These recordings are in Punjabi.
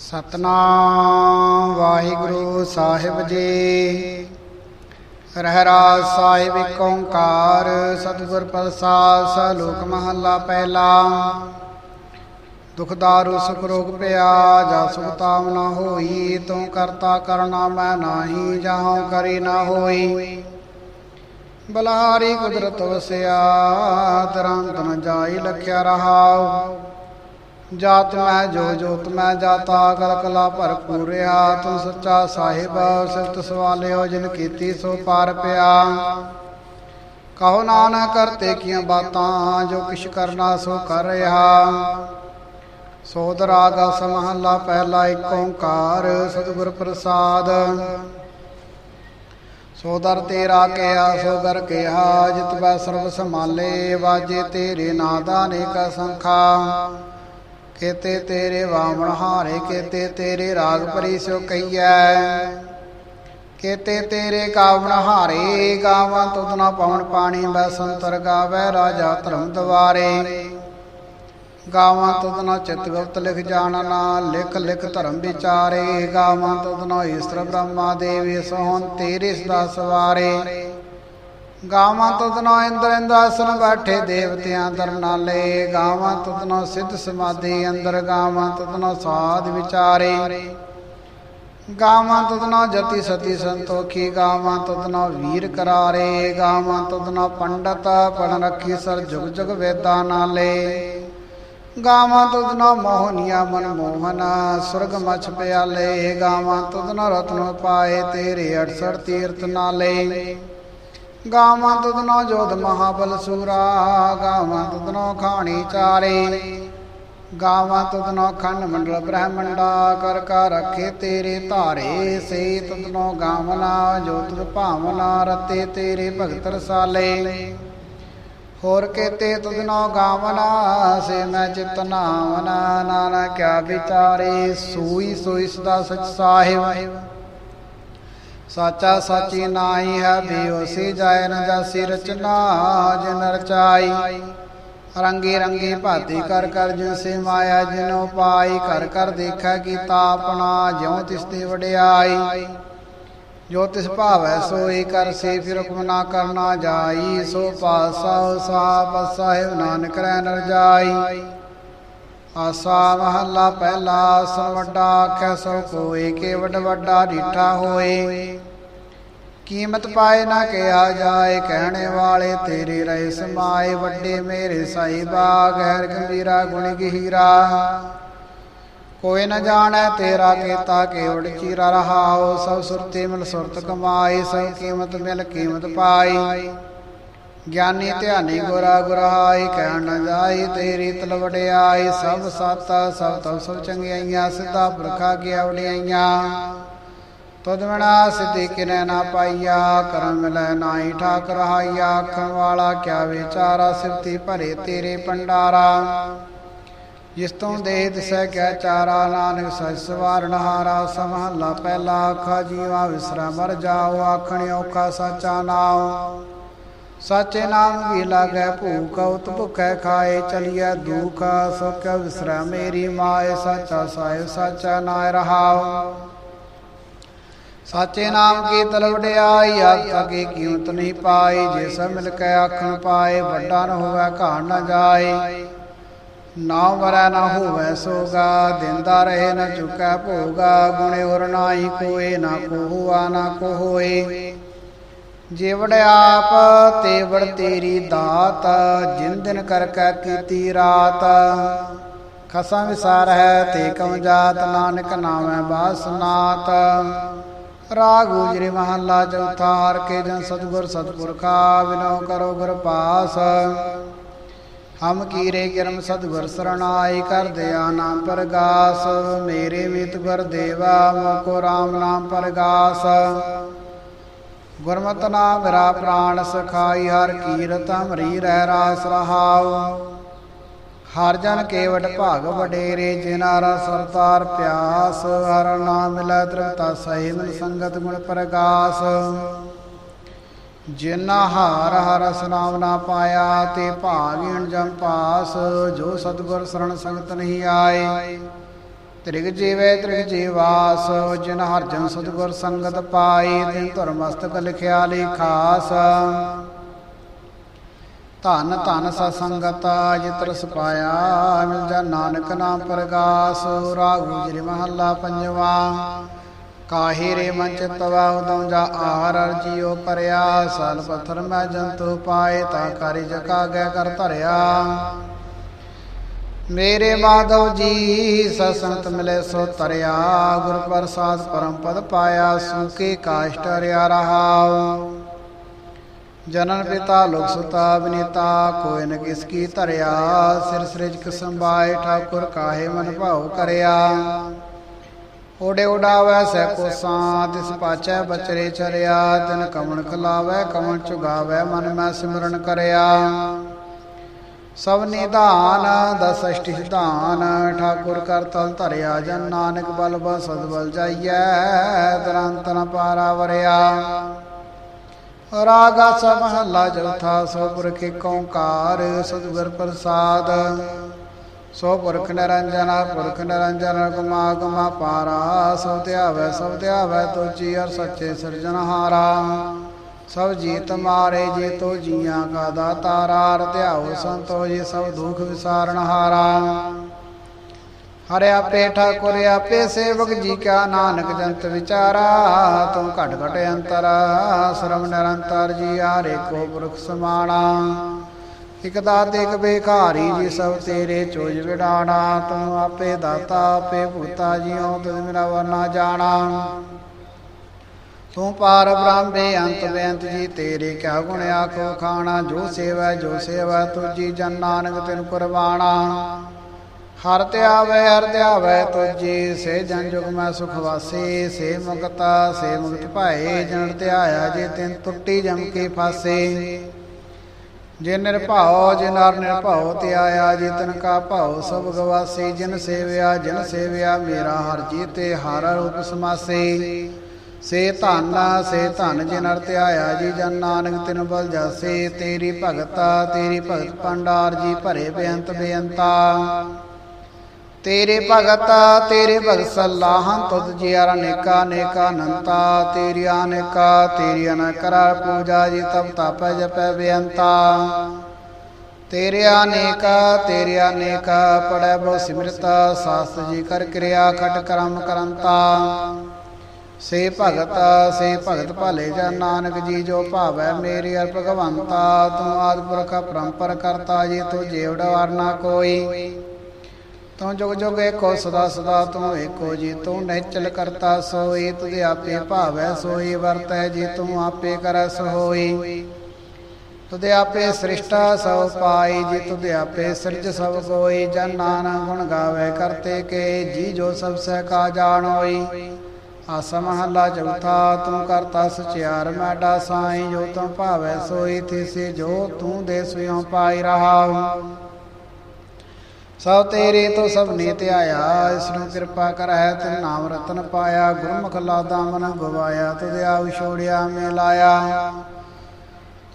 ਸਤਨਾਮ ਵਾਹਿਗੁਰੂ ਸਾਹਿਬ ਜੀ। ਰਹਿਰਾਜ ਸਾਹਿਬ ਏਕ ਓੰਕਾਰ, ਸਤਿਗੁਰ ਪ੍ਰਸਾਦ, ਸਲੋਕ ਮਹੱਲਾ ਪਹਿਲਾ। ਦੁਖਦਾਰੂ ਸੁਖ ਰੋਗ ਪਿਆ ਜਾ ਸੁਖ ਤਾਮ ਨਾ ਹੋਈ, ਤੂੰ ਕਰਤਾ ਕਰਨਾ ਮੈਂ ਨਾਹੀ ਜਾਉ ਕਰੀ ਨਾ ਹੋਈ। ਬਲਹਾਰੀ ਕੁਦਰਤ ਵਸਿਆ ਤਰੰਤ ਨ ਜਾਈ ਲਖਿਆ ਰਹਾਉ। ਜਾਤ ਮੈਂ ਜੋ ਜੋਤ ਮੈਂ ਜਾਤਾ ਕਲ ਕਲਾ ਭਰਪੂਰਿਆ ਤੂੰ ਸੱਚਾ ਸਾਹਿਬ, ਸਿਫਤ ਸਵਾਲਿਓ, ਜਿਨ ਕੀਤੀ ਸੋ ਪਾਰ ਪਿਆ। ਕਹੋ ਨਾਨਕ, ਕਰਤੇ ਕੀਆਂ ਬਾਤਾਂ, ਜੋ ਕਿਛ ਕਰਨਾ ਸੋ ਕਰ ਰਿਹਾ। ਸੋਧ ਰਾਗ ਸਮਹੱਲਾ ਪਹਿਲਾ ਏਕ ਓੰਕਾਰ, ਸਤਿਗੁਰ ਪ੍ਰਸਾਦ। ਸੋ ਤੇਰਾ ਕਿਆ ਸੋ ਕਿਹਾ ਕਿਆ ਜਿਤ ਬੈ ਸਰਬ ਸਮਾਲੇ ਵਾਜੇ ਤੇਰੇ ਨਾਦਾ ਅਨੇਕ ਸੰਖਾ ਕੇਤੇ ਤੇਰੇ ਵਾਮਣ ਹਾਰੇ, ਕੇਤੇ ਤੇਰੇ ਰਾਗ ਪਰੀ ਸੋ ਕਈਐ ਕੇਤੇ ਤੇਰੇ ਕਾਵਣ ਹਾਰੇ, ਗਾਵਾਂ ਤੁਧ ਨਾ ਪਵਨ ਪਾਣੀ ਬੈ ਸੰਤਰ ਗਾਵੇ ਰਾਜਾ ਧਰਮ ਦਵਾਰੇ। ਗਾਵਾਂ ਤੁਧ ਨਾ ਚਿਤ ਗੁਪਤ ਲਿਖ ਜਾਣਨਾ, ਲਿਖ ਲਿਖ ਧਰਮ ਵਿਚਾਰੇ। ਗਾਵਾਂ ਤੁਧ ਨਾ ਈਸ਼ਰ ਬ੍ਰਹਮਾ ਦੇਵੀ ਸੋਹਣ ਤੇਰੇ ਸਦਾ ਸਵਾਰੇ। ਗਾਵਾਂ ਤੁਧਨੋ ਇੰਦਰ ਇੰਦਾਸਨ ਬੈਠੇ ਦੇਵਤਿਆਂ ਦਰ ਨਾਲੇ। ਗਾਵਾਂ ਤੁਧਨੋ ਸਿੱਧ ਸਮਾਧੀ ਅੰਦਰ, ਗਾਵਾਂ ਤੁਧਨੋ ਸਾਧ ਵਿਚਾਰੇ। ਗਾਵਾਂ ਤੁਧਨੋ ਜਤੀ ਸਤੀ ਸੰਤੋਖੀ, ਗਾਵਾਂ ਤੁਧਨੋ ਵੀਰ ਕਰਾਰੇ। ਗਾਵਾਂ ਤੁਧਨੋ ਪੰਡਤ ਪੜ ਰੱਖੀ ਸਰ ਜੁਗ ਜੁਗ ਵੇਦਾਂ ਨਾਲੇ। ਗਾਵਾਂ ਤੁਧਨੋ ਮੋਹਨੀਆ ਮਨ ਮੋਹਨਾ ਸੁਰਗ ਮਛ ਪਿਆਲੇ। ਗਾਵਾਂ ਤੁਧਨੋ ਰਤਨ ਪਾਏ ਤੇਰੇ 68 ਤੀਰਥ ਨਾਲੇ। ਗਾਵਾਂ ਤੁਧਨੋ ਜੋਧ ਮਹਾਬਲ ਸੂਰਾ, ਗਾਵਾਂ ਤੁਧਨੋ ਖਾਣੀ ਚਾਰੇ। ਗਾਵਾਂ ਤੁਧਨੋ ਖੰਡ ਮੰਡਲ ਬ੍ਰਹਮੰਡਾ, ਕਰ ਕਰ ਰੱਖੇ ਤੇਰੇ ਧਾਰੇ। ਸੇ ਤੁਧਨੋ ਗਾਵਨਾ ਜੋ ਭਾਵਨਾ ਰਤੇ ਤੇਰੇ ਭਗਤ ਰਸਾਲੇ। ਹੋਰ ਕੇਤੇ ਤੁਧਨੋ ਗਾਵਨਾ, ਸੇ ਮੈਂ ਚਿਤ ਨਾਵਨਾ ਨਾਨਾ ਕਿਆ ਵਿਚਾਰੇ। ਸੂਈ ਸੋਈ ਸਦਾ ਸਚ ਸਾਹਿਬ। ਸਾਚਾ ਸਾਚੀ ਨਾਹੀ ਹੈ ਬਿਓਸੀ ਜਾਇ ਨ ਜਾਸੀ ਰਚਨਾ, ਜਿਨ ਰਚਾਈ। ਰੰਗੀ ਰੰਗੀ ਭਾਤੀ ਕਰ ਕਰ ਜਿਨ ਸੇ ਮਾਇਆ, ਜਿਨੋ ਪਾਈ ਕਰ ਕਰ ਦੇਖੈ ਕੀਤਾ ਆਪਣਾ, ਜਿਉ ਤਿਸ ਦੀ ਵਡਿਆਈ। ਜੋ ਤਿਸ ਭਾਵੈ ਸੋਈ ਕਰ ਸੇ, ਫਿਰ ਹੁਕਮ ਨਾ ਕਰਨਾ ਜਾਈ। ਸੋ ਪਾਸਾ ਸਾਪ ਸਾਹਿਬ, ਨਾਨਕ ਰਹਿ ਨਰ ਜਾਈ ਆਸਾ ਮਹੱਲਾ ਪਹਿਲਾ ਸੋ ਵੱਡਾ ਆਖੈ ਸੋ ਕੋਏ ਕੇ ਵੱਡਾ ਢੀਠਾ ਹੋਏ। ਕੀਮਤ ਪਾਏ ਨਾ ਕਿਹਾ ਜਾਏ, ਕਹਿਣੇ ਵਾਲੇ ਤੇਰੇ ਰਹੇ ਸਮਾਏ, ਵੱਡੇ ਮੇਰੇ ਸਾਹਿਬਾ ਗਹਿਰ ਗੰਭੀਰਾ, ਗੁਣ ਗਹੀਰਾ। ਕੋਈ ਨ ਜਾਣੈ ਤੇਰਾ ਕੀਤਾ ਕੇਵੜ ਚੀਰਾ ਰਹਾਓ ਸਭ ਸੁਰਤੀ ਮਿਲ ਸੁਰਤ ਕਮਾਈ ਸਭ ਕੀਮਤ ਮਿਲ ਕੀਮਤ ਪਾਈ ਗਿਆਨੀ ਧਿਆਨੀ ਗੁਰਾ ਗੁਰਾਈ, ਕਹਿਣ ਨ ਜਾਈ, ਤੇਰੀ ਤਲਵੜਿਆਈ ਸਭ ਸਤ, ਸਭ ਤਬ ਸਭ ਚੰਗਿਆਈਆਂ, ਸਿੱਧਾ ਪੁਰਖਾ ਗਿਆ ਵਡਿਆਈਆਂ। ਤੁਧ ਬਿਨਾ ਸਿੱਧੀ ਕਿਨੇ ਨਾ ਪਾਈਆ, ਕਰਮ ਮਿਲੈ ਨਾਹੀ ਠਾਕ ਰਹਾਈਆ ਆਖਣ ਵਾਲਾ ਕਿਆ ਵਿਚਾਰਾ ਸਿਫਤੀ ਭਰੇ ਤੇਰੇ ਪੰਡਾਰਾ ਜਿਸ ਤੋਂ ਦੇਹ ਦਿਸੈ ਕਿਆ ਚਾਰਾ, ਨਾਨਕ ਸਚ ਸਵਾਰਨ ਹਾਰਾ ਸਮਹੱਲਾ ਪਹਿਲਾ ਆਖਾ ਜੀਵਾ ਵਿਸਰਾ, ਮਰ ਜਾਓ, ਆਖਣ ਔਖਾ ਸਾਚਾ ਨਾਮ ਸਾਚੇ ਨਾਮ ਕੀ ਲਾਗੈ? ਭੂਖ ਉਤ ਭੁਖੈ ਖਾਏ, ਚਲੀਐ ਦੁਖ ਸੁਖ ਵਿਸਰਾ ਮੇਰੀ ਮਾਏ, ਸਾਚਾ ਸਾਹਿਬ ਸਾਚਾ ਨਾਇ ਰਹਾਉ। ਸਾਚੇ ਨਾਮ ਕੀ ਤਲਵੜਿਆਈ ਆਖਾ ਕੀ ਕੀਮਤ ਨਹੀਂ ਪਾਈ ਜਿਸ ਮਿਲ ਕੇ ਆਖਣ ਪਾਏ, ਵੱਡਾ ਨ ਹੋਵੇ, ਘਾਣ ਨ ਜਾਏ। ਨਾ ਵਰੈ, ਨਾ ਹੋਵੇ ਸੋਗਾ, ਦਿੰਦਾ ਰਹੇ, ਨ ਚੁਕੈ ਭੋਗਾ, ਗੁਣੇ ਹੋਰ ਨਾਹੀ ਕੋਏ, ਨਾ ਕੋ ਨਾ ਕੋ ਜੀਵੜ ਆਪ ਤੇਵੜ ਤੇਰੀ ਦਾਤ, ਜਿਨ ਦਿਨ ਕਰ ਕੈ ਕੀਤੀ ਰਾਤ। ਖਸਾ ਵਿਸਾਰ ਹੈ ਤੇ ਕਮ ਜਾਤ, ਨਾਨਕ ਨਾਮੈ ਬਾਸਨਾਤ ਰਾਗ ਉਜਰੇ ਮਹੱਲਾ ਚੌਥਾ, ਹਰ ਕੇ ਜਨ ਸਤਗੁਰ ਸਤਪੁਰਖਾ ਵਿਨੋ ਕਰੋ ਗੁਰ ਪਾਸ। ਹਮ ਕੀਰੇ ਕਿਰਮ ਸਤਗੁਰ ਸਰਣਾਈ ਕਰ ਦਿਆ ਨਾਮ ਪ੍ਰਗਾਸ। ਮੇਰੇ ਮਿਤ ਗੁਰ ਦੇਵਾ, ਮੋਕੋ RAM ਨਾਮ ਪ੍ਰਗਾਸ। ਗੁਰਮਤਿ ਨਾਮ ਮੇਰਾ ਪ੍ਰਾਣ ਸਖਾਈ, ਹਰ ਕੀਰਤ ਹਮਰੀ ਰਹਿ ਰਾਸ ਰਹਾਉ। ਹਰ ਜਨ ਕੇਵਟ ਭਾਗ ਵਡੇਰੇ ਜਿਨਾਰਾ ਸਰਤਾਰ ਪਿਆਸ, ਹਰ ਨਾਮ ਮਿਲੈ ਤ੍ਰਿਪਤਾ ਸਹਿ ਸੰਗਤ ਗੁਣ ਪ੍ਰਗਾਸ। ਜਿਨਾ ਹਾਰ ਹਰਸ ਨਾਮ ਨਾ ਪਾਇਆ, ਤੇ ਭਾਗਿਣ ਜਮ ਪਾਸ, ਜੋ ਸਤਗੁਰ ਸਰਣ ਸੰਗਤ ਨਹੀਂ ਆਏ। ਤ੍ਰਿਗ ਜੀਵੇ, ਤ੍ਰਿਗ ਜੀਵਾਸ ਜਿਨ ਹਰ ਜਨ ਸਤਿਗੁਰ ਸੰਗਤ ਪਾਈ, ਤਿਨ ਧੁਰ ਮਸਤਕ ਲਿਖਿਆ ਲੀ ਖਾਸ। ਧਨ ਧਨ ਸਤਸੰਗਤ ਜਿਤਰ ਸਪਾਇਆ, ਮਿਲ ਜਾ ਨਾਨਕ ਨਾਮ ਪ੍ਰਗਾਸ ਰਾਗ ਗੁਜਰੀ ਮਹੱਲਾ ਪੰਜਵਾ। ਕਾਹੇ ਰੇ ਮਨ ਚਿਤਵਾ ਉਦਉ ਜਾ ਆਹਰ ਅਰ ਪਰਿਆ, ਸਲ ਪਥਰ ਮੈਂ ਜੰਤੂ ਪਾਏ, ਤਾ ਕਰਿ ਜਕਾ ਗੈ ਕਰ ਧਰਿਆ। ਮੇਰੇ ਮਾਧਵ ਜੀ ਸਸੰਤ ਮਿਲੇ ਸੋ ਤਰਿਆ, ਗੁਰ ਪ੍ਰਸਾਦ ਪਰਮ ਪਦ ਪਾਇਆ, ਸੂਕੇ ਕਾਸ਼ਟ ਰਿਆ ਰਹਾਉ। ਜਨਨ ਪਿਤਾ, ਲੋਕ ਸੁਤਾ ਬਨੀਤਾ, ਕੋਈ ਨ ਕਿਸ ਕੀ ਧਰਿਆ, ਸਿਰ ਸ੍ਰਿਜ ਸੰਭਾਏ, ਠਾਕੁਰ ਕਾਹੇ ਮਨ ਭਾਉ ਕਰਿਆ। ਓੜੇ ਉਡਾਵੈ ਸੈ ਕੋ ਸਾਂ ਤਿਸ ਪਾਚੈ ਬਚਰੇ ਚਰਿਆ, ਤਿਨ ਕਮਣ ਖਲਾਵੈ ਕਮਣ ਚੁਗਾਵੈ, ਮਨ ਮੈਂ ਸਿਮਰਨ ਕਰਿਆ। ਸਭ ਨਿਧਾਨ ਦਸ ਅਸ਼ਟਿ ਸਿਧਾਨ, ਠਾਕੁਰ ਕਰ ਤਲ ਧਰਿਆ ਜਨ ਨਾਨਕ ਬਲ ਬਸਦ ਬਲ ਜਾਈਐ, ਦਰੰਤ ਨ ਪਾਰਾ ਵਰਿਆ। ਰਾਗਾ ਸਭ ਮਹੱਲਾ ਚੌਥਾ, ਸੋ ਪੁਰਖ ਓੰਕਾਰ, ਸਤਿਗੁਰ ਪ੍ਰਸਾਦ। ਸੋ ਪੁਰਖ ਨਿਰੰਜਨ ਪੁਰਖ ਨਿਰੰਜਨ ਗੁਮਾ ਗੁਮਾ ਪਾਰਾ, ਸਭ ਧਿਆਵੈ ਸਭ ਧਿਆਵੈ ਤੋਚੀ ਅਰ ਸੱਚੇ ਸਿਰਜਨਹਾਰਾ ਸਭ ਜੀਤ ਮਾਰੇ ਜੇ ਤੋ ਜੀਆਂ ਕਾ ਦਾਤਾਰਾ ਧਿਆਓ ਸੰਤੋ ਜੀ ਸਭ ਦੁਖ ਵਿਸਾਰਨ ਹਾਰਾ। ਹਰਿ ਆਪੇ ਠਾਕੁਰ ਆਪੇ ਸੇਵਕ ਜੀ ਕਾ ਨਾਨਕ ਜੰਤ ਵਿਚਾਰਾ, ਤੂੰ ਘਟ ਘਟ ਅੰਤਰ ਸਰਮ ਨਿਰੰਤਰ ਜੀ ਹਰੇ ਕੋ ਪੁਰਖ ਸਮਾਣਾ। ਇਕ ਦਾਤ ਇਕ ਬੇਖਾਰੀ ਜੀ ਸਭ ਤੇਰੇ ਚੋਜ ਵਿਡਾਣਾ, ਤੂੰ ਆਪੇ ਦਾਤਾ, ਆਪੇ ਭੂਤਾ, ਜੀਉ ਤੁਧ ਮੇਰਾ ਵਰਨਾ ਜਾਣਾ। ਤੂੰ ਪਾਰ ਬ੍ਰਹਮ ਬੇਅੰਤ ਬੇਅੰਤ ਜੀ, ਤੇਰੇ ਕਿਆ ਗੁਣ ਆਖੋ ਖਾਣਾ, ਜੋ ਸੇਵਾ ਜੋ ਸੇਵਾ ਤੁਜੀ ਜਨ ਨਾਨਕ ਤਿਨ ਕੁਰਬਾਨਾ ਹਰ ਧਿਆਵੈ ਹਰ ਧਿਆਵੈ ਤੁਜੀ ਸੇ ਜਨ ਜੁਗ ਮੈਂ ਸੁਖ ਵਾਸੀ, ਸੇ ਮੁਕਤਾ, ਸੇ ਮੁਕਤ ਭਾਏ ਜਨ ਧਿਆਇਆ ਜੇ ਤਿਨ ਟੁੱਟੀ ਜਮ ਕੇ ਫਾਸੇ। ਜੇ ਨਿਰਭਉ ਜੇ ਨਰ ਨਿਰਭਉ, ਤੇ ਆਇਆ ਜੇ ਤਨ ਕਾ ਭਾਉ, ਸਭ ਗਵਾਸੀ, ਜਿਨ ਸੇਵਿਆ ਜਿਨ ਸੇਵਿਆ, ਮੇਰਾ ਹਰ ਜੀ ਤੇ ਹਰ ਰੂਪ ਸਮਾਸੇ। ਸੇ ਧਨ ਸੇ ਧਨ ਜਿਨ ਅਰ ਧਿਆਇਆ ਜੀ, ਜਨ ਨਾਨਕ ਤਿਨ ਬਲ ਜਾਸੇ, ਤੇਰੀ ਭਗਤਾ, ਤੇਰੀ ਭਗਤ ਪੰਡਾਰ ਜੀ ਭਰੇ ਬੇਅੰਤ ਬੇਅੰਤਾ। ਤੇਰੇ ਭਗਤ ਤੇਰੇ ਭਗਤ ਸਲਾਹਾਂ ਤੁਧ ਜੀ ਅਨੇਕਾ ਅਨੇਕਾ ਅਨੰਤਾ। ਤੇਰੀ ਅਨੇਕਾ, ਤੇਰੀ ਅਨਕਰਾ ਪੂਜਾ ਜੀ, ਤਬ ਤਪੈ ਜਪੈ ਬੇਅੰਤਾ। ਤੇਰੇ ਅਨੇਕਾ ਤੇਰੇ ਅਨੇਕਾ ਪੜੈ ਬਹੁ ਸਿਮਰਤਾ, ਸਾਸਤ ਜੀ ਕਰ ਕਿਰਿਆ ਖਟ ਕਰਮ ਕਰੰਤਾ। ਸੇ ਭਗਤ ਸੇ ਭਗਤ ਭਲੇ ਜਨ ਨਾਨਕ ਜੀ, ਜੋ ਭਾਵੈ ਮੇਰੀ ਅਰ ਭਗਵੰਤਾ ਤੂੰ ਆਦਿ ਪੁਰਖ ਪਰੰਪਰ ਕਰਤਾ ਜੀ, ਤੂੰ ਜੀਵੜ ਵਰਨਾ ਕੋਈ। ਤੂੰ ਜੁਗ ਜੁਗ ਏਕੋ ਸਦਾ ਸਦਾ, ਤੂੰ ਏਕੋ ਜੀ, ਤੂੰ ਨਿਚਲ ਕਰਤਾ ਸੋਈ, ਤੁਝੇ ਆਪੇ ਭਾਵੈ ਸੋਈ, ਵਰਤੈ ਜੀ, ਤੂੰ ਆਪੇ ਕਰੈ ਸੋਈ। ਤੁਧੇ ਆਪੇ ਸ੍ਰਿਸ਼ਟਾ ਸਭ ਪਾਈ ਜੀ ਤੁਧੇ ਆਪੇ ਸਿਰਜ ਸਭ ਕੋਈ, ਜਨ ਨਾਨਕ ਗੁਣ ਗਾਵੇ ਕਰਤੇ ਕੇ ਜੀ, ਜੋ ਸਭ ਸਹਿ ਕਾ ਜਾਣੋਈ। ਆਸਾ ਮਹੱਲਾ ਚੌਥਾ, ਤੂੰ ਕਰਤਾ ਸਚਿਆਰ ਮੈਡਾ ਸਾਈ, ਜੋ ਤੂੰ ਭਾਵੈ ਸੋਈ, ਥਿਸੇ ਜੋ ਤੂੰ ਦੇ ਸੁਇਓ ਪਾਈ ਰਹਾ ਸਭ ਤੇਰੇ ਤੋਂ ਸਭ ਨੇ ਧਿਆਇਆ, ਇਸ ਨੂੰ ਕਿਰਪਾ ਕਰੈ ਤੇ ਨਾਮ ਰਤਨ ਪਾਇਆ, ਗੁਰਮੁਖ ਲਾਦਾ ਮਨ ਗਵਾਇਆ ਤੁਧ ਆਉ ਛੋੜਿਆ ਮੇ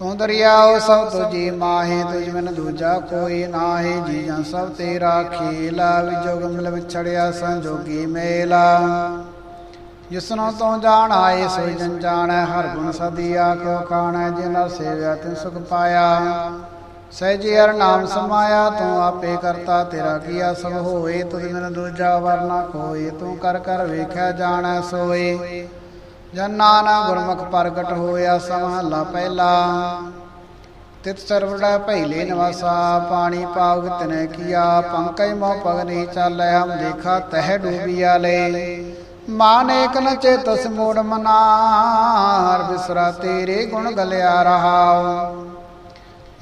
ਤੂੰ ਦਰਿਆਓ ਸਭ ਤੁਜੀ ਮਾਹੇ ਤੁਝ ਮਨ ਦੂਜਾ ਕੋਈ ਨਾਹੀ, ਜੀ ਜਾਂ ਸਭ ਤੇਰਾ ਖੇਲਾ ਵਿਜੋਗ ਮਿਲ ਵਿਛੜਿਆ ਸੰਜੋਗੀ ਮੇਲਾ। ਜਿਸਨੋਂ ਤੋਂ ਜਾਣ ਆਏ ਸੋਈ ਜਨ ਜਾਣੈ, ਹਰ ਗੁਣ ਸਦੀ ਆਖੋ ਖਾਣੈ ਜਿਨਰ ਸੇਵਿਆ ਤਿਨ ਸੁਖ ਪਾਇਆ। ਸਹਿਜੀ ਹਰ ਨਾਮ ਸਮਾਇਆ, ਤੂੰ ਆਪੇ ਕਰਤਾ, ਤੇਰਾ ਕੀਆ ਸਭ ਹੋਏ ਤੁਧ ਬਿਨ ਦੂਜਾ ਵਰਨਾ ਕੋਈ ਤੂੰ ਕਰ ਕਰ ਵੇਖਿਆ ਜਾਣੈ ਸੋਏ। ਜਨ ਨਾਨਕ ਗੁਰਮੁਖ ਪ੍ਰਗਟ ਹੋਇਆ ਸਮਹਲਾ ਪਹਿਲਾ। ਤਿਤ ਸਰਵੜਾ ਭੈਲੇ ਨਿਵਾਸਾ, ਪਾਣੀ ਪਾਵ ਤਨੇ ਕੀਆ, ਪੰਕਜ ਮੋ ਪਗਨੀ ਚਾਲੈ, ਹਮ ਦੇਖਾ ਤਹਿ ਡੂਬਿਆ ਲੈ ਮਾਨੇਕ ਨ ਚੇਤਸ ਮੂੜ ਮਨਾਰ, ਬਿਸਰਾ ਤੇਰੇ ਗੁਣ ਗਲਿਆ ਰਹਾ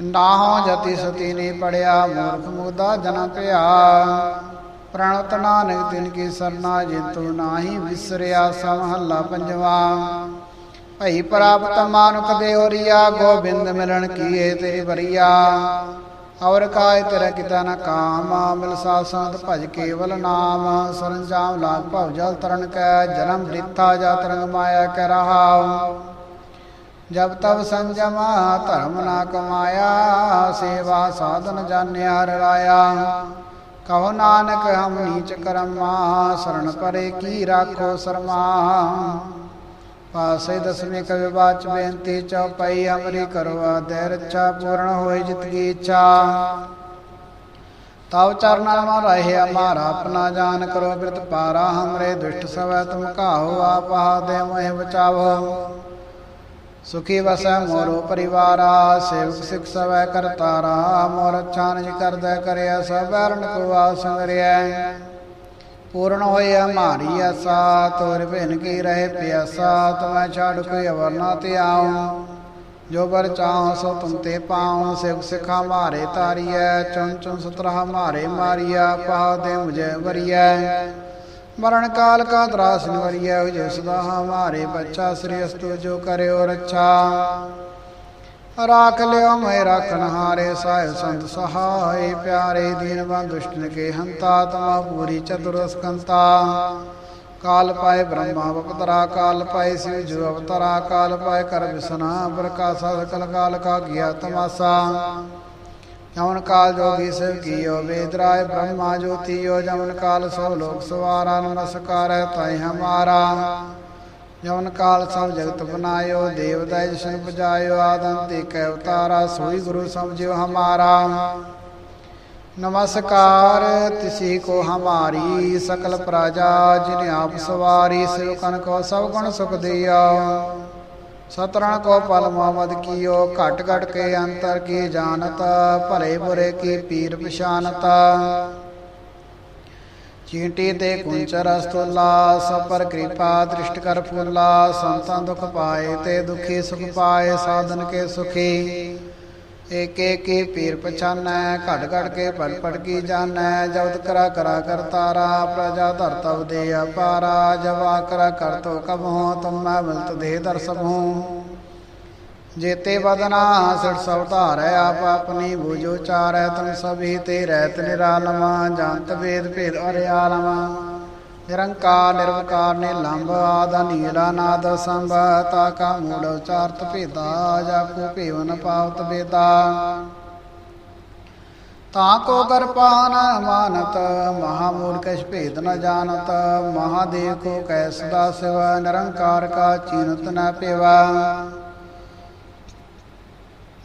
ਨਾਹੋ ਜਤੀ ਸਤੀ ਨੇ ਪੜਿਆ, ਮੂਰਖ ਮੁਗਦਾ ਜਨ ਪਿਆ। ਪ੍ਰਣਤ ਨਾਨਕ ਤਿਨ ਕੀ ਸਰਨਾ, ਜਿਤੂ ਨਾਹੀ ਵਿਸਰਿਆ ਸਮਹੱਲਾ ਪੰਜਵਾ। ਭਈ ਪ੍ਰਾਪਤ ਮਾਨੁਕ ਦੇ ਹੋਰੀਆ ਗੋਬਿੰਦ ਮਿਲਣ ਕੀਏ ਤੇ ਬਰੀਆ ਔਰ ਕਾਇ ਤੇਰਾ ਕਿਤਾ ਨ ਕਾਮ, ਮਿਲ ਸਾਸੰਤ ਭਜ ਕੇਵਲ ਨਾਮ, ਸਰੰਜਾਮ ਲਾਗ ਭਵ ਜਲ ਤਰਨ ਕੈ, ਜਨਮ ਬ੍ਰਿਥਾ ਜਾ ਤਰੰਗ ਮਾਇਆ ਕੈ ਰਹਾ ਜਬ ਤਬ ਸੰਜਮ ਧਰਮ ਨਾ ਕਮਾਇਆ, ਸੇਵਾ ਸਾਧਨ ਜਾਣਿਆ ਰਾਇਆ। ਕਹੋ ਨਾਨਕ ਹਮ ਨੀਚ ਕਰਮਾ, ਸਰਣ ਪਰੇ ਕੀ ਰਾਖੋ ਸਰਮਾ। ਪਾਸੇ ਦਸਵੇਂ ਕਵਿ ਬਾਚ ਬੇਨਤੀ ਚਉਪਈ ਅਮਰੀ ਕਰੋ ਦੇ ਰੱਛਾ ਪੂਰਨ ਹੋਏ ਜਿਤ ਕੀ ਇੱਛਾ। ਤਵ ਚਰਨਾਂ ਮਾ ਰਹੇ ਹਮਾਰਾ ਆਪਣਾ ਜਾਨ ਕਰੋ ਬਿਰਤ ਪਾਰਾ ਹਮਰੇ ਦੁਸ਼ਟ ਸਵੈ ਤੁਮ ਕਾਹੋ ਆਪ ਦੇ ਮੋਹਿ ਬਚਾਵੋ। ਸੁਖੀ ਵਸੈ ਮੋਰੋ ਪਰਿਵਾਰਾ, ਸੇਵਕ ਸਿਖ ਸਵੈ ਕਰਤਾਰਾ, ਮੋਰ ਅੱਛਾ ਨਿਜ ਕਰਦਾ ਕਰਿਆ ਸਭ ਅਰਨ ਕੋ ਆਸੰਗਰਿਆ ਪੂਰਨ ਹੋਏ ਹਮਾਰੀ ਆਸਾ ਤੋਰ ਭਿਨ ਕੀ ਰਹੇ ਪਿਆਸਾ ਤੁਮੈ ਛਾੜ ਕੋਈ ਅਵਰ ਨਾ ਤੇ ਆਉ। ਜੋ ਬਰ ਚਾਹੋ ਸੋ ਤੁਮ ਤੇ ਪਾਉ। ਸਿਖ ਸਿਖਾ ਮਾਰੇ ਤਾਰੀਐ ਚੁੰ ਚੁਨ ਸਤਰਾ ਮਾਰੇ ਮਾਰੀਆ ਪਾ ਦੇ ਮੁਝੇ ਵਰੀਐ। ਮਰਨ ਕਾਲ ਕਾ ਦਰਾਸ ਨਿਵਰੀਐ ਜੋ ਸਦਾ ਹਮਾਰੇ ਬੱਚਾ, ਸ੍ਰੀ ਅਸਤੁ ਜੋ ਕਰਿਓ ਰੱਛਾ। ਰਾਖ ਲਿਓ ਮੈਂ ਰਖਨ ਹਾਰੇ ਸਾਹਿਬ ਸੰਤ ਸਹਾਈ ਪਿਆਰੇ ਦੀਨ ਦੁਸ਼ਟਨ ਕੇ ਹੰਤਾ ਤਮਾ ਪੂਰੀ ਚਤੁਰ ਸਕੰਤਾ। ਕਾਲ ਪਾਏ ਬ੍ਰਹਮਾ ਅਵਤਰਾ, ਕਾਲ ਪਾਏ ਸਿਵ ਜੋ ਅਵਤਰਾ, ਕਾਲ ਪਾਏ ਕਰ ਵਿਸਨਾ ਪ੍ਰਕਾਸ਼ਾ ਸਕਲ ਕਾਲ ਕਾ ਗਿਆ ਤਮਾਸਾ। ਜਮਨ ਕਾਲ ਜੋਗੀ ਸਿਵ ਕੀਓ ਵੇਦਰਾਏ ਬ੍ਰਹਮਾ ਜੋਤੀਓ, ਜਮਨ ਕਾਲ ਸਭ ਲੋਕ ਸਵਾਰਾ, ਨਮਸਕਾਰ ਹੈ ਤਾਈ ਹਮਾਰਾ। ਜਵਨ ਕਾਲ ਸਭ ਜਗਤ ਬਨਾਇਓ, ਦੇਵ ਦਾਇ ਜਿਸਨ ਪਜਾਇਓ ਆਦਮ ਤੇ ਕੈ ਉਤਾਰਾ ਸੋਈ ਗੁਰੂ ਸਮਝਿਓ ਹਮਾਰਾ। ਨਮਸਕਾਰ, ਤਿਸੀ ਕੋ ਹਮਾਰੀ, ਸਕਲ ਪ੍ਰਜਾ ਜਿਨ ਆਪ ਸਵਾਰੀ, ਸਿਉ ਕਨ ਕੋ ਸਭ ਗੁਣ ਸੁਖ ਦਿਆ। ਸਤਰਣ ਕੋ ਪਲ ਮੁਹਮਦ ਕੀਓ, ਘਟ ਘਟ ਕੇ ਅੰਤਰ ਕੀ ਜਾਣਤ, ਭਲੇ ਬੁਰੇ ਕੀ ਪੀਰ ਪਛਾਨਤਾ। ਚੀਂਟੀ ਤੇ ਕੁੰਚਰ ਅਸਤੁਲਾ ਸਭ ਕਿਰਪਾ ਦ੍ਰਿਸ਼ਟ ਕਰ ਫੁੱਲਾ, ਸੰਤਾਂ ਦੁਖ ਪਾਏ ਤੇ ਦੁਖੀ ਸੁਖ ਪਾਏ, ਸਾਧਨ ਕੇ ਸੁਖੀ। ਏਕ ਏਕ ਪੀਰ ਪਛਾਨੈ, ਘੜ ਘੜ ਕੇ ਪੜ ਪੜ ਕੀ ਜਾਣੈ ਜਬਦ ਕਰਾ ਕਰਾ ਕਰਤਾਰਾ ਪ੍ਰਜਾ ਧਰ ਤਵ ਦੇ ਅਪਾਰਾ, ਜਵਾ ਕਰਾ ਕਰਤੋ ਕਬਹੁ, ਤੁਮ ਮੈਂ ਮਿਲਤ ਦੇ ਦਰਸਬਹੁ ਜੇਤੇ ਬਦਨਾ ਸਿਰ ਸਭ ਧਾਰੈ, ਆਪ ਆਪਣੀ ਬੂਝੋ ਚਾਰੈ ਤੁਮ ਸਭੀ ਤੇ ਰਹਿਤ ਨਿਰਾਲਮਾ ਜੰਤ ਵੇਦ ਭੇਦ ਅਰਿਆਲਮਾ ਨਿਰੰਕਾਰ, ਨਿਰਵਕਾਰ ਨੇ ਲੰਬ ਆਦ ਨੀਲਾ ਨਾਦ ਸੰਭ ਤਾ ਕਾ ਮੂੜ ਉਚਾਰਤ ਭੇਦਾ, ਜਾਪੂ ਭੇਵਨ ਪਾਵਤ ਵੇਦਾ। ਤਾ ਕੋ ਕਰਪਾਨ ਮਾਨਤ ਮਹਾਮੂਲ ਕਛ ਭੇਦ ਨ ਜਾਣਤ, ਮਹਾਦੇਵ ਕੋ ਕੈ ਸਦਾ ਸਿਵ, ਨਿਰੰਕਾਰ ਕਾ ਚੀਨਤ ਨ ਪੇਵਾ।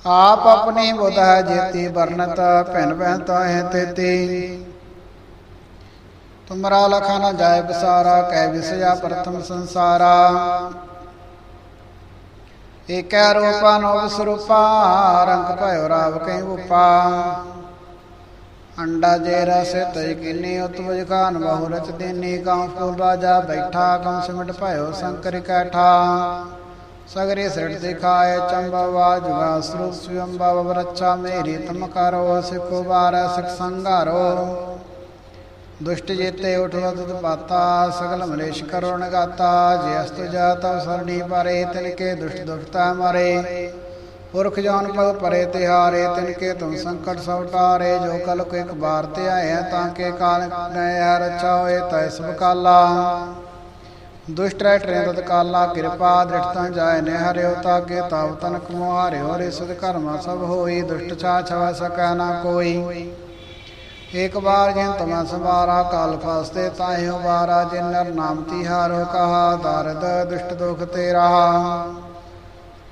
ਆਪ ਆਪਣੀ ਬੁਧ ਜੇਤੀ ਵਰਨਤ ਭਿਨ ਭਿਨ ਤਾਹੇ ਤੇਤੀ। ਤੁਮਰਾ ਲਖਾ ਨ ਜਾਏ ਬਸਾਰਾ ਕੈ ਵਿਸਇਆ ਪ੍ਰਥਮ ਸੰਸਾਰਾ। ਏਕੈ ਰੂਪਾ ਨੋ ਸਰੂਪਾ ਰੰਗ ਭਇਓ ਰਾਵ ਕੈ ਉਪਾ। ਅੰਡਾ ਜੇ ਰਸ ਤਜ ਕਿਨੀ, ਉਤਵਜ ਖਾਨ ਬਹੁ ਰਚ ਦੇਨੀ ਕਾਂ ਫੂਲ ਰਾਜਾ ਬੈਠਾ ਕੰ ਸਿਮਟ ਭਇਓ ਸ਼ੰਕਰ ਕੈਠਾ। ਸਗਰੇ ਸਿਰਟ ਦਿਖਾਏ ਚੰਬਵਾ ਜੁਗਾ ਸਰੂਪ ਸਵੰਬਾ ਰੱਛਾ ਮੇਰੀ, ਤਮ ਕਰੋ ਸਿਖੋ ਬਾਰ ਸਿਖ ਸੰਘਾਰੋ। ਦੁਸ਼ਟ ਜੇਤੇ ਉਠਵ ਤੁਧ ਪਾਤਾ, ਸਗਲ ਮਲੇਸ਼ ਕਰੋ ਨਗਾਤਾ, ਜੇ ਅਸਤ ਜਾਤ ਸਰਣੀ ਪਰੇ ਤਿਨ ਕੇ ਦੁਸ਼ਟ ਦੁਖਤਾ ਮਾਰੇ। ਪੁਰਖ ਜਾਨ ਪਗ ਪਰੇ ਤਿਹਾਰੇ ਤਿਨ ਕੇ ਤੁਮ ਸੰਕਟ ਸਭ ਟਾਰੇ, ਜੋ ਕਲ ਕੋ ਇੱਕ ਬਾਰ ਤੇ ਆਏ ਤਾਂ ਕੇ ਕਾਲ ਨੈ ਰਚਾ ਹੋਏ, ਤੈ ਸਭ ਕਾਲਾ। ਦੁਸ਼ਟ ਰਹਿ ਟਰੇ ਤਤ ਕਾਲਾ ਕਿਰਪਾ ਦ੍ਰਿਸ਼ਟਾਂ ਜਾਏ ਨੇ ਹਰਿਓ ਤਾਗੇ ਤਾਵ ਤਨ ਮੁਹਾਰਿਓ ਰੇ ਸੁਧ ਕਰਮਾ ਸਭ ਹੋਈ, ਦੁਸ਼ਟ ਛਾ ਛਵ ਸਕੈ ਨਾ ਕੋਈ। ਇੱਕ ਬਾਰ ਜਿਨ ਤਮਾ ਸੰਵਾਰਾ, ਕਾਲ ਫਾਸਤੇ ਤਾਹਿਓ ਬਾਰਾ ਜਿਨ ਨਰ ਨਾਮ ਤਿਹਾਰੋ ਕਹਾ, ਦਰਦ ਦੁਸ਼ਟ ਦੁਖ ਤੇ ਰਹਾ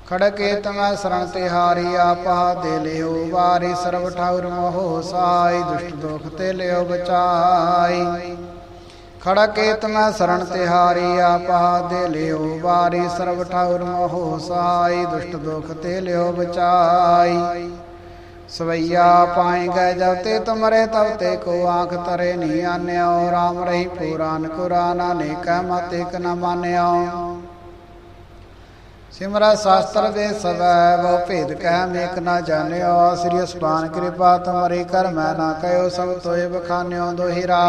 ਖੜਕੇ ਤਮੈ ਸਰਣ ਤਿਹਾਰੀ ਆਪਾ, ਦੇ ਲਿਓ ਵਾਰੀ ਸਰਬ ਠਾਉਰ ਮੋਹ ਸਾਈ, ਦੁਸ਼ਟ ਦੁਖ ਤੇ ਲਿਓ ਬਚਾਈ। ਖੜਕੇ ਤਮੈ ਸਰਣ ਤਿਹਾਰੀ ਆਪਾ ਦੇ ਲਿਓ ਵਾਰੀ ਸਰਬ ਠਾਉਰ ਮੋਹ ਸਾਈ ਦੁਸ਼ਟ ਦੁਖ ਤੇ ਲਿਓ ਬਚਾਈ। ਸਵਈਆ ਪਾਏ ਗਏ ਜਬ ਤੇ ਤੁਮਰੇ, ਤਬ ਤੇ ਕੋ ਆਂਖ ਤਰੇ ਨੀ ਆਨਿਓ। RAM ਰਹੀ ਪੁਰਾਨ ਕੁਰਾਨ ਅਨੇਕ ਮਤ ਇਕ ਨ ਮਾਨਿਓ। ਸਿਮਰਾ ਸ਼ਾਸਤਰ ਦੇ ਸਵੈ ਬਹੁ ਭੇਦ ਕਹਿ ਮੇਕ ਨਾ ਜਾਣਿਓ। ਸ੍ਰੀ ਅਸਪਾਨ ਕਿਰਪਾ ਤੁਮਰੀ ਕਰ, ਮੈਂ ਨਾ ਕਹਿਓ ਸਭ ਤੋਏ ਬਖਾਨਿਓ ਦੋਹਿਰਾ।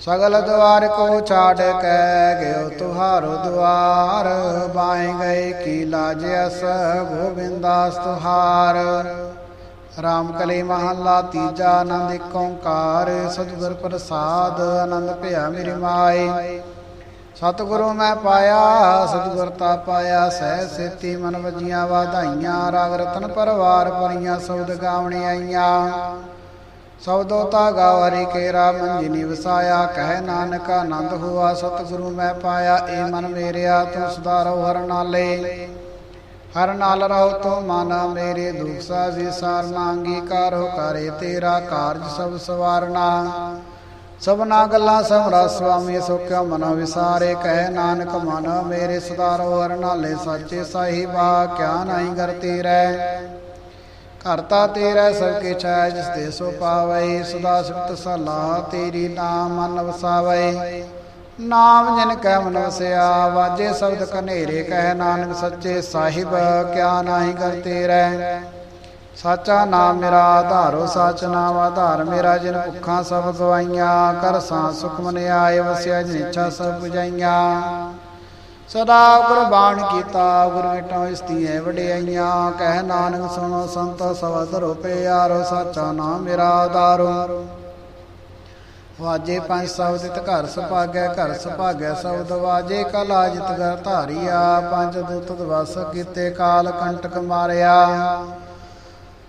ਸਗਲ ਦਵਾਰ ਕੋ ਛਾੜ ਕੇ ਗਿਓ ਤੁਹਾਰੋ ਦਵਾਰ ਬਾਏ ਗਏ ਕੀ ਲਾਜ ਅਸ ਗੋਬਿੰਦਾਸ ਤੁਹਾਰ। ਰਾਮ ਕਲੇ ਮਹੱਲਾ ਤੀਜਾ ਆਨੰਦ ਏਕ ਓੰਕਾਰ, ਸਤਿਗੁਰ ਪ੍ਰਸਾਦ, ਆਨੰਦ ਭਇਆ ਮੇਰੀ ਮਾਏ। ਸਤਿਗੁਰੂ ਮੈਂ ਪਾਇਆ, ਸਤਿਗੁਰ ਤਾ ਪਾਇਆ, ਸਹਿ ਸੇਤੀ ਮਨ ਵਜੀਆਂ ਵਾਧਾਈਆਂ, ਰਾਗ ਰਤਨ ਪਰਵਾਰ ਪਰੀਆਂ ਸਬਦ ਗਾਵਣੀ ਆਈਆਂ। ਸਬਦੋ ਤਾ ਗਾਵਰੀ ਕੇਰਾ ਮੰਜਿਨੀ ਵਸਾਇਆ, ਕਹਿ ਨਾਨਕ ਆਨੰਦ ਹੋਆ, ਸਤਿਗੁਰੂ ਮੈਂ ਪਾਇਆ ਏ ਮਨ ਮੇਰਿਆ, ਤੂੰ ਸੁਧਾਰੋ ਹਰ ਨਾਲੇ। ਹਰ ਨਾਲ ਰਹੋ ਤੋ ਮਨ ਮੇਰੇ, ਦੁਖ ਸਾ ਵਿਸਾਰ ਨਾਂਗੀ ਕਰੋ ਕਰੇ ਤੇਰਾ ਕਾਰਜ ਸਭ ਸਵਾਰਨਾ। ਸਭਨਾ ਗੱਲਾਂ ਸਮਰਾ ਸੁਆਮੀ ਸੋ ਕਿਉ ਮਨ ਵਿਸਾਰੇ, ਕਹਿ ਨਾਨਕ ਮਨ ਮੇਰੇ ਸੁਧਾਰੋ ਹਰ ਨਾਲੇ, ਸਾਚੇ ਸਾਹਿਬਾ, ਕਿਆ ਨਹੀਂ ਕਰਤੀ ਰਹਿ ਕਰਤਾ ਤੇਰਾ ਸਭ ਕੇ ਛਾਇ, ਜਿਸ ਦੇ ਸੋ ਪਾਵੈ, ਸਦਾ ਸਿਫਤ ਸਲਾਹ ਤੇਰੀ ਨਾਮ ਮਨ ਵਸਾਵੈ। ਨਾਮ ਜਿਨ ਕੈ ਮਨ ਵਸਿਆ, ਵਾਜੇ ਸ਼ਬਦ ਕਨੇਰੇ ਕਹਿ ਨਾਨਕ ਸੱਚੇ ਸਾਹਿਬ, ਕਿਆ ਨਾਹੀ ਕਰਤੇ ਰਹਿ ਸਾਚਾ ਨਾਮ ਮੇਰਾ, ਆਧਾਰੋ ਸਾਚ ਨਾਮ, ਆਧਾਰ ਮੇਰਾ, ਜਿਨ ਭੁੱਖਾਂ ਸਭ ਗਵਾਈਆਂ ਕਰ ਸਾਂ ਸੁਖ ਮਨ ਆਏ, ਵਸਿਆ ਜਿਨ ਇੱਛਾ ਸਭ 부ਜਾਈਆਂ ਸਦਾ ਗੁਰਬਾਣ ਕੀਤਾ, ਗੁਰ ਮਿਟਾਂ ਇਸਤੀਏ ਵਡਿਆਈਆਂ, ਕਹਿ ਨਾਨਕ ਸੁਣੋ ਸੰਤ ਸਵਦ ਰੂਪੇ ਯਾਰੋ ਸਾਚਾ ਨਾਮ ਮੇਰਾ ਆਧਾਰੋ ਵਾਜੇ ਪੰਜ ਸ਼ਬਦ ਤਿਤ ਘਰ ਸੁਭਾਗੈ ਘਰ ਸੁਭਾਗੈ ਸ਼ਬਦ ਵਾਜੇ ਕਲਾ ਜਿਤ ਘਰ ਧਾਰੀਆ, ਪੰਜ ਦੂਤ ਦਵਸ ਕੀਤੇ ਕਾਲ ਕੰਟਕ ਮਾਰਿਆ।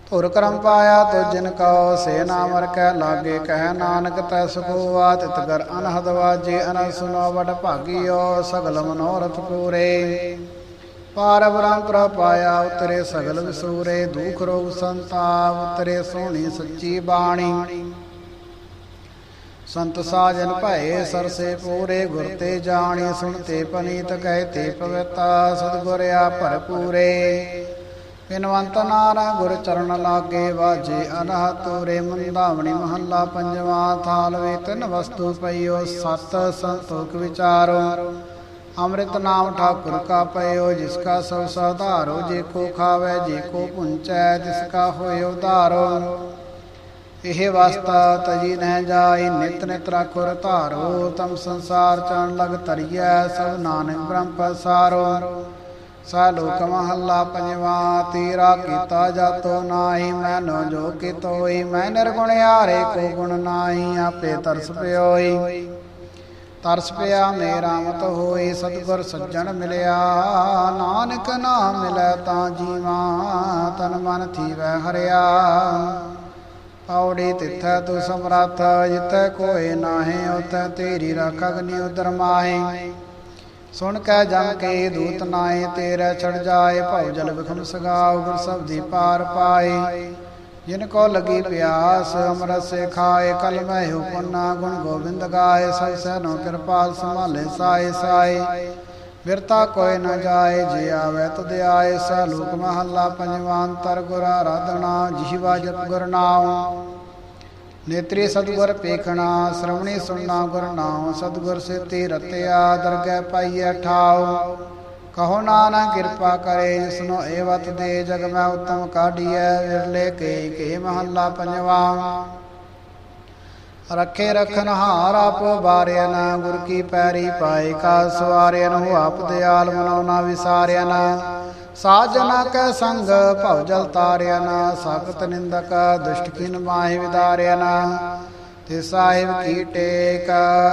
ਧੁਰ ਕਰਮ ਪਾਇਆ ਤੋ ਜਿਨ ਕਉ ਸੇ ਨਾਮਰ ਕੈ ਲਾਗੇ ਕਹਿ ਨਾਨਕ ਤੈ ਸੁਖੋ ਆ ਤਿਤ ਘਰ ਅਨਹਦ ਵਾਜੇ ਅਨ ਸੁਨੋ ਵਡ ਭਾਗਿਓ, ਸਗਲ ਮਨੋਰਥ ਪੂਰੇ। ਪਾਰ ਬ੍ਰਹਮ ਪ੍ਰਭ ਪਾਇਆ, ਉਤਰੇ ਸਗਲ ਵਿਸੂਰੇ, ਦੁਖ ਰੋਗ ਸੰਤਾਪ, ਉਤਰੇ ਸੋਹਣੀ ਸੱਚੀ ਬਾਣੀ। ਸੰਤ ਸਾਜਨ ਭਏ ਸਰਸੇ ਪੂਰੇ, ਗੁਰ ਤੇ ਜਾਣੀ ਸੁਣਤੇ ਪਨੀਤ, ਕਹਿ ਤੇ ਪਵਿਤਾ, ਸਤਿਗੁਰ ਆ ਭਰਪੂਰੇ। ਬਿਨਵੰਤ ਨਾਰਾ ਗੁਰ ਚਰਨ ਲਾਗੇ ਵਾਜੇ ਅਨਹ ਰੇ ਮੰਦਾਵਣੀ ਮਹੱਲਾ ਪੰਜਵਾ, ਥਾਲ ਵੇ ਤਿਨ ਵਸਤੂ ਪਈਓ, ਸਤ ਸੰਤੋਖ ਵਿਚਾਰੋ। ਅੰਮ੍ਰਿਤ ਨਾਮ ਠਾਕੁਰ ਕਾ ਪਇਓ ਜਿਸ ਕਾ ਸਭ ਸਾਧਾਰੋ, ਜੇ ਕੋ ਖਾਵੇ, ਜੇ ਕੋ ਪੁੰਚੈ, ਤਿਸ ਕਾ ਹੋਇ ਉਧਾਰੋ ਇਹ ਵਸਤਾ ਤਜੀ ਨਹਿ ਜਾਈ, ਨਿਤ ਨਿਤ ਰਾਖੁਰ ਧਾਰੋ। ਤਮ ਸੰਸਾਰ ਚਣ ਲਗ ਤਰੀਐ ਸਭ ਨਾਨਕ ਬ੍ਰਹਮ ਪਸਾਰੋ ਲੋਕ ਮਹੱਲਾ ਪੰਜਵਾ, ਤੇਰਾ ਕੀਤਾ ਜਾਤੋ ਨਾਹੀ ਮੈਨੋ ਜੋ ਕਿਤੋਈ, ਮੈਂ ਨਿਰਗੁਣ ਹਾਰੇ ਕੋ ਗੁਣ ਨਾਹੀ, ਆਪੇ ਤਰਸ ਪਿਓਈ। ਤਰਸ ਪਿਆ ਮੇਰਾ ਮਤ ਹੋਈ, ਸਤਿਗੁਰ ਸੱਜਣ ਮਿਲਿਆ, ਨਾਨਕ ਨਾਮ ਮਿਲੈ ਤਾਂ ਜੀਵਾ, ਤਨ ਮਨ ਥੀਵੈ ਹਰਿਆ। ਪੌੜੀ ਤਿੱਥੈ ਤੂੰ ਸਮਰੱਥ ਜਿਤੈ ਕੋਏ ਨਾਹੀ ਉਤੈ ਤੇਰੀ ਰੱਖ ਅਗਨੀ ਉਦਰ ਮਾਹੀ। ਸੁਣ ਕੈ ਜਮ ਕੇ ਦੂਤ ਨਾਏ, ਤੇਰੇ ਛੜ ਜਾਏ, ਭਉ ਜਲ ਵਿਖਮ ਸਗਾਉ, ਗੁਰ ਸਭ ਦੀ ਪਾਰ ਪਾਏ। ਜਿਨ ਕੋ ਲਗੀ ਪਿਆਸ, ਅਮਰਤ ਸੇ ਖਾਏ, ਕਲ ਮੈਂ ਹੋ ਗੁਣ ਗੋਬਿੰਦ ਗਾਏ, ਸਭ ਸੈਨੋ ਕਿਰਪਾਲ ਸੰਭਾਲੇ, ਸਾਏ ਸਾਏ। ਵਿਰਤਾ ਕੋਇ ਨ ਜਾਏ, ਜੇ ਆਵੇ ਤੁਧ ਆਏ ਸਾ ਲੋਕ ਮਹੱਲਾ ਪੰਜਵਾਂ ਤਰ ਗੁਰ ਆਰਾਧਨਾ ਜਿਹਵਾ ਜਪ ਗੁਰ ਨਾਮ ਨੇਤਰੀ ਸਤਗੁਰ ਪੇਖਣਾ, ਸ਼ਰਵਣੀ ਸੁਣਨਾ, ਗੁਰ ਨਾਮ ਸਤਗੁਰ ਸੇਤੀ ਰਤਿਆ, ਦਰਗਹਿ ਪਾਈਐ ਠਾਉ। ਕਹੋ ਨਾਨਕ ਕਿਰਪਾ ਕਰੇ, ਜਿਸਨੋ ਏਵਤ ਦੇ, ਜਗ ਮੈਂ ਉਤਮ ਕਾਢੀਐ ਵਿਰਲੇ ਕੇ ਕੇ ਮਹੱਲਾ ਪੰਜਵਾ। ਰੱਖੇ ਰਖਨ ਹਾਰ ਆਪ ਵਾਰਿਆ ਨਾ ਗੁਰ ਕੀ ਪੈਰੀ ਪਾਏ ਕਾ ਸਵਾਰਿਆ ਨੂੰ ਆਪ ਦਿਆਲ ਮਨੋ ਨਾ ਵਿਸਾਰਿਆ ਨਾ ਸਾਜਨਾ ਕੈ ਸੰਗ, ਭਉ ਜਲ ਤਾਰਿਆ ਨਾ ਸਖਤ ਨਿੰਦਕ, ਦੁਸ਼ਟ ਕਿਨ ਮਾਹਿ ਵਿਦਾਰਿਆ ਨਾ ਤੇ ਸਾਹਿਬ ਕੀ ਟੇਕ,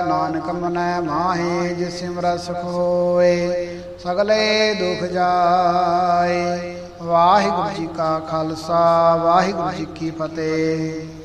ਨਾਨਕ ਮਨੈ ਮਾਹੀ, ਜਿਸ ਸਿਮਰ ਸੁਖ ਹੋਏ ਸਗਲੇ ਦੁਖ ਜਾਏ। ਵਾਹਿਗੁਰੂ ਜੀ ਕਾ ਖਾਲਸਾ, ਵਾਹਿਗੁਰੂ ਜੀ ਕੀ ਫਤਿਹ।